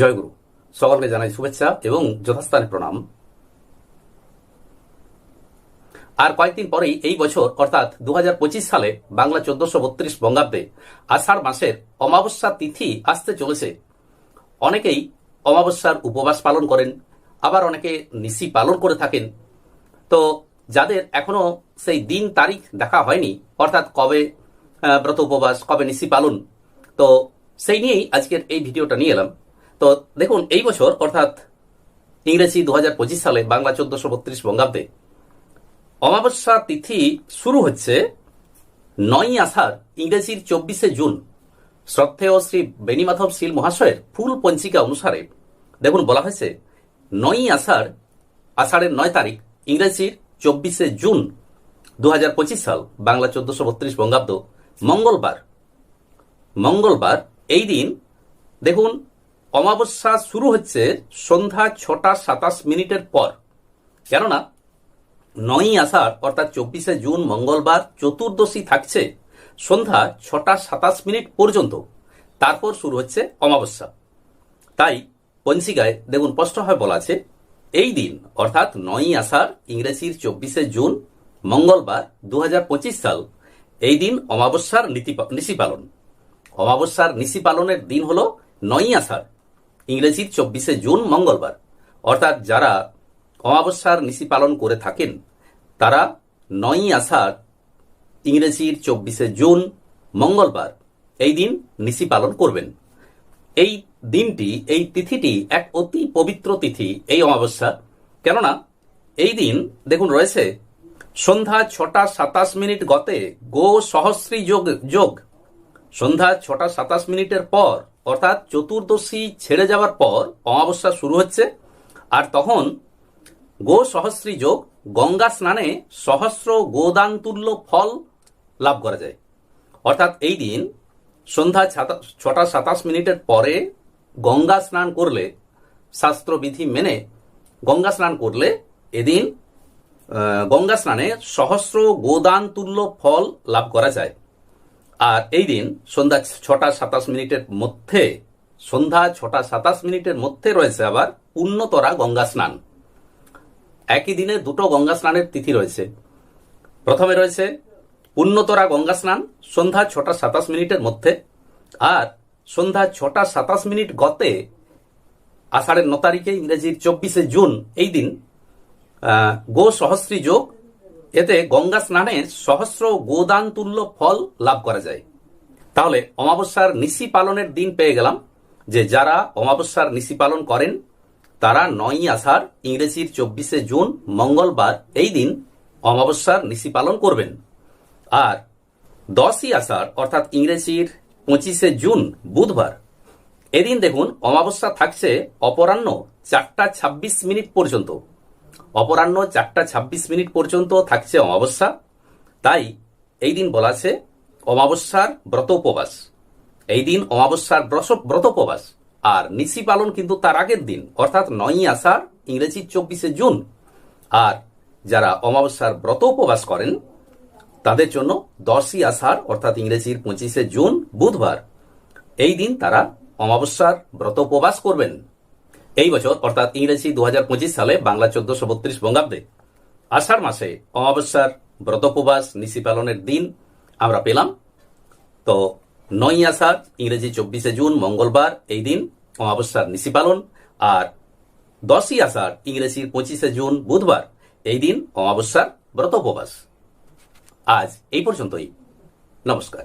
জয়গুরু। সকলকে জানাই শুভেচ্ছা এবং যথাস্থানে প্রণাম। আর কয়েকদিন পরেই এই বছর, অর্থাৎ দু হাজার পঁচিশ সালে বাংলা চোদ্দশো বত্রিশ বঙ্গাব্দে আষাঢ় মাসের অমাবস্যা তিথি আসতে চলেছে। অনেকেই অমাবস্যার উপবাস পালন করেন, আবার অনেকে নিশি পালন করে থাকেন। তো যাদের এখনও সেই দিন তারিখ দেখা হয়নি, অর্থাৎ কবে ব্রত উপবাস, কবে নিশি পালন, তো সেই নিয়েই আজকের এই ভিডিওটা নিয়ে এলাম। তো দেখুন, এই বছর, অর্থাৎ ইংরেজি দু হাজার পঁচিশ সালে বাংলা চোদ্দশো বত্রিশ বঙ্গাব্দে অমাবস্যা তিথি শুরু হচ্ছে নয় আষাঢ়, ইংরেজির চব্বিশে জুন। শ্রদ্ধেয় শ্রী বেণীমাধব শীল মহাশয়ের ফুল পঞ্চিকা অনুসারে, দেখুন, বলা হয়েছে নয় আষাঢ়, আষাঢ়ের নয় তারিখ, ইংরেজির চব্বিশে জুন দু হাজার পঁচিশ সাল, বাংলা চোদ্দশো বত্রিশ বঙ্গাব্দ, মঙ্গলবার। মঙ্গলবার, এই দিন, দেখুন অমাবস্যা শুরু হচ্ছে সন্ধ্যা ছটা সাতাশ মিনিটের পর। কেননা, নয়ই আষাঢ়, অর্থাৎ চব্বিশে জুন, মঙ্গলবার চতুর্দশী থাকছে সন্ধ্যা ছটা সাতাশ মিনিট পর্যন্ত। তারপর শুরু হচ্ছে অমাবস্যা। তাই পঞ্চিকায় দেখুন, স্পষ্টভাবে বলা আছে, এই দিন, অর্থাৎ নয়ই আষাঢ়, ইংরেজির চব্বিশে জুন, মঙ্গলবার দু হাজার পঁচিশ সাল, এই দিন অমাবস্যার নীতি- নিশি পালন। অমাবস্যার নিশি পালনের দিন হল নয়ই আষাঢ়। ইংরেজির চব্বিশে জুন মঙ্গলবার। অর্থাৎ যারা অমাবস্যার নিশি পালন করে থাকেন, তারা নয়ই আষাঢ় ইংরেজির চব্বিশে জুন মঙ্গলবার এই দিন নিশি পালন করবেন। এই দিনটি, এই তিথিটি এক অতি পবিত্র তিথি এই অমাবস্যা। কেননা, এই দিন, দেখুন রয়েছে, সন্ধ্যা ছটা সাতাশ মিনিট গতে গো সহস্রী যোগ যোগ সন্ধ্যা ছটা সাতাশ মিনিটের পর, অর্থাৎ চতুর্দশী ছেড়ে যাওয়ার পর অমাবস্যা শুরু হচ্ছে। আর তখন গো সহস্রী যোগ গঙ্গা স্নানে সহস্র গোদানতুল্য ফল লাভ করা যায়। অর্থাৎ এই দিন সন্ধ্যা ছটা সাতাশ মিনিটের পরে গঙ্গা স্নান করলে, শাস্ত্রবিধি মেনে গঙ্গা স্নান করলে এদিন গঙ্গা স্নানে সহস্র গোদানতুল্য ফল লাভ করা যায়। আর এই দিন সন্ধ্যা ছটা সাতাশ মিনিটের মধ্যে, সন্ধ্যা ছটা সাতাশ মিনিটের মধ্যে রয়েছে আবার উন্নতরা গঙ্গা স্নান। একই দিনে দুটো গঙ্গা স্নানের তিথি রয়েছে। প্রথমে রয়েছে উন্নতরা গঙ্গা স্নান, সন্ধ্যা ছটা সাতাশ মিনিটের মধ্যে, আর সন্ধ্যা ছটা সাতাশ মিনিট গতে আষাঢ়ের ন তারিখে ইংরেজির চব্বিশে জুন এই দিন গো সহস্রী যোগ এতে গঙ্গা স্নানে সহস্র গোদান তুল্য ফল লাভ করা যায়। তাহলে অমাবস্যার নিশি পালনের দিন পেয়ে গেলাম যে যারা অমাবস্যার নিশি পালন করেন, তারা নয়ই আষাঢ়, ইংরেজির চব্বিশে জুন, মঙ্গলবার এই দিন অমাবস্যার নিশি পালন করবেন। আর দশই আষাঢ়, অর্থাৎ ইংরেজির পঁচিশে জুন, বুধবার, এদিন দেখুন অমাবস্যা থাকছে অপরাহ্ন চারটা ছাব্বিশ মিনিট পর্যন্ত। অপরাহ্ন চারটা ছাব্বিশ মিনিট পর্যন্ত থাকছে অমাবস্যা। তাই এই দিন বলা আছে, অমাবস্যার ব্রত উপবাস এই দিন অমাবস্যার ব্রত উপবাস আর নিশি পালন কিন্তু তার আগের দিন, অর্থাৎ নয়ই আষাঢ়, ইংরেজি চব্বিশে জুন। আর যারা অমাবস্যার ব্রত উপবাস করেন, তাদের জন্য দশই আষাঢ়, অর্থাৎ ইংরেজির পঁচিশে জুন, বুধবার। এই দিন তারা অমাবস্যার ব্রত উপবাস করবেন। এই বছর, অর্থাৎ ইংরেজি দু হাজার পঁচিশ সালে বাংলা চোদ্দশো বত্রিশ বঙ্গাব্দে, আষাঢ় মাসে অমাবস্যার ব্রত উপবাস নিশি পালনের দিন আমরা পেলাম। তো নয় আষাঢ়, ইংরেজি চব্বিশে জুন, মঙ্গলবার, এই দিন অমাবস্যার নিশি পালন আর দশই আষাঢ়, ইংরেজি পঁচিশে জুন, বুধবার, এই দিন অমাবস্যার ব্রত উপবাস আজ এই পর্যন্তই। নমস্কার।